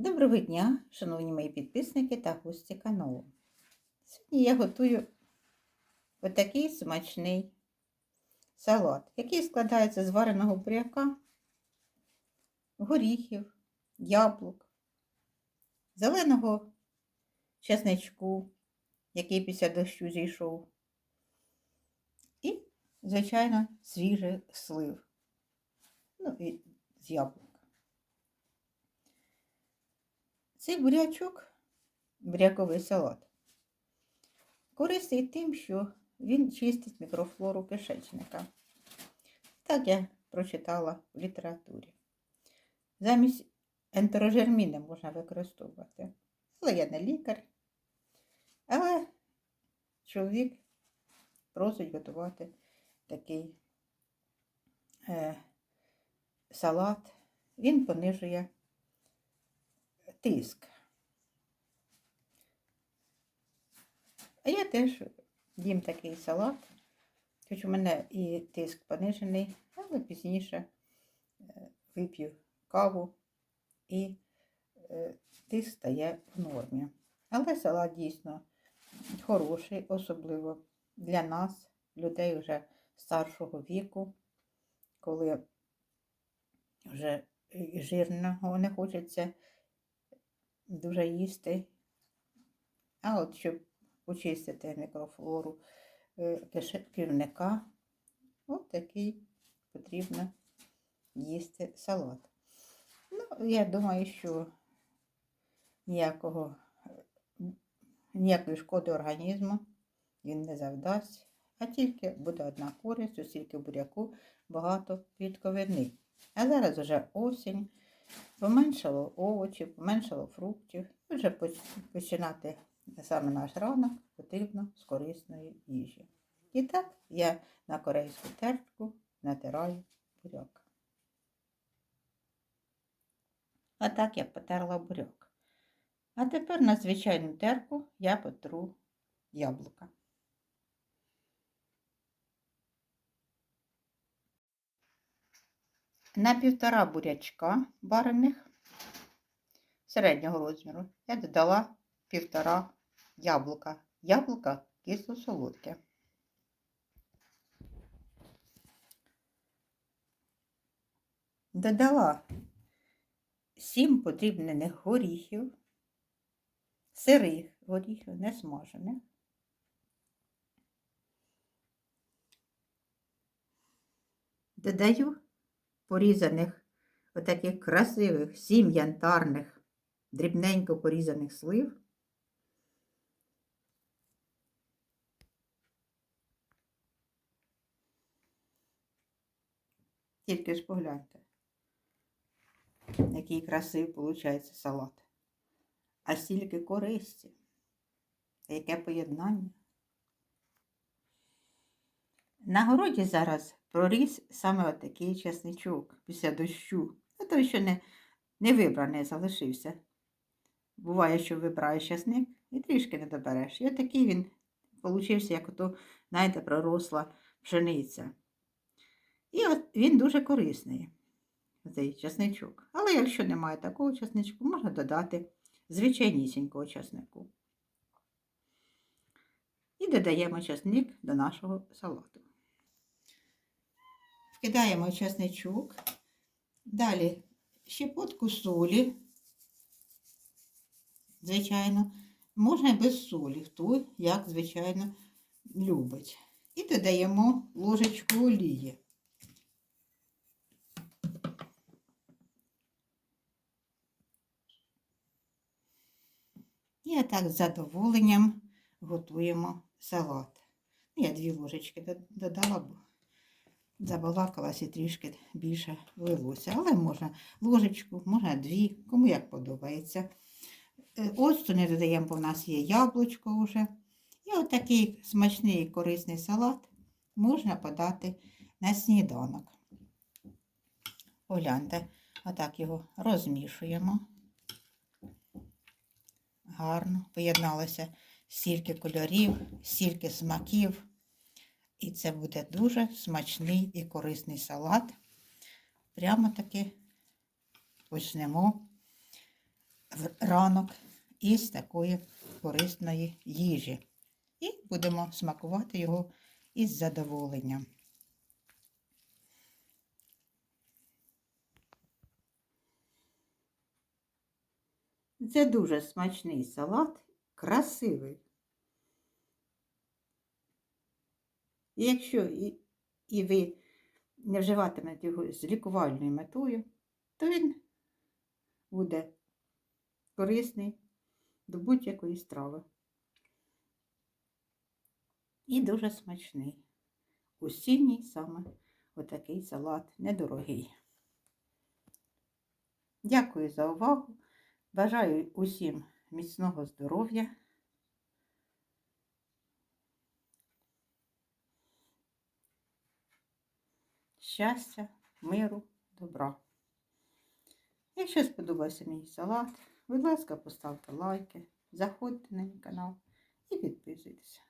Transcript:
Доброго дня, шановні мої підписники та гості каналу. Сьогодні я готую отакий смачний салат, який складається з вареного буряка, горіхів, яблук, зеленого чесничку, який після дощу зійшов, і, звичайно, свіжий слив. Ну, і з яблук. Цей бурячок, буряковий салат, корисний тим, що він чистить мікрофлору кишечника. Так я прочитала в літературі. Замість ентерожерміни можна використовувати. Але я не лікар. Але чоловік просить готувати такий е, салат. Він понижує тиск. А я теж їм такий салат, хоч у мене і тиск понижений, але пізніше е, вип'ю каву і е, тиск стає в нормі. Але салат дійсно хороший, особливо для нас, людей вже старшого віку, коли вже жирного не хочеться дуже їсти. А от щоб почистити мікрофлору кишківника, от такий потрібно їсти салат. Ну, я думаю, що ніякого, ніякої шкоди організму він не завдасть, а тільки буде одна користь, оскільки буряку багато клітковини. А зараз вже осінь поменшало овочів, поменшало фруктів. Вже починати саме наш ранок потрібно з корисної їжі. І так я на корейську терку натираю буряк. А так я потерла буряк. А тепер на звичайну терку я потру яблука. На півтора бурячка варених середнього розміру я додала півтора яблука. Яблука кисло солодке. Додала 7 потрібних горіхів, сирих горіхів, не смажених. Додаю порізаних, отаких красивих, сім янтарних, дрібненько порізаних слив. Тільки ж погляньте, який красивий виходить салат. А стільки користі, яке поєднання. На городі зараз проріс саме отакий чесничок після дощу. А той, що не не вибраний, залишився. Буває, що вибираєш часник і трішки не добереш. І отакий він получився, як ото, знаєте, проросла пшениця. І от він дуже корисний, цей часничок. Але якщо немає такого часничку, можна додати звичайнісінького часнику. І додаємо часник до нашого салату. Вкидаємо часничок, далі щепотку солі, звичайно, можна без солі, хто, як, звичайно, любить. І додаємо ложечку олії. І так з задоволенням готуємо салат. Я дві ложечки додала, бо забалакалась і трішки більше лилося. Але можна ложечку, можна дві, кому як подобається. Е, Оцту не додаємо, бо в нас є яблучко вже. І отакий смачний і корисний салат можна подати на сніданок. Погляньте, отак його розмішуємо. Гарно поєдналося стільки кольорів, стільки смаків. І це буде дуже смачний і корисний салат. Прямо таки почнемо в ранок із такої корисної їжі. І будемо смакувати його із задоволенням. Це дуже смачний салат, красивий. І якщо і, і ви не вживатимете його з лікувальною метою, то він буде корисний до будь-якої страви. І дуже смачний. Осінній саме отакий салат недорогий. Дякую за увагу. Бажаю усім міцного здоров'я. Щастя, миру, добра. Якщо сподобався мій салат, будь ласка, поставте лайки, заходьте на мій канал і підписуйтесь.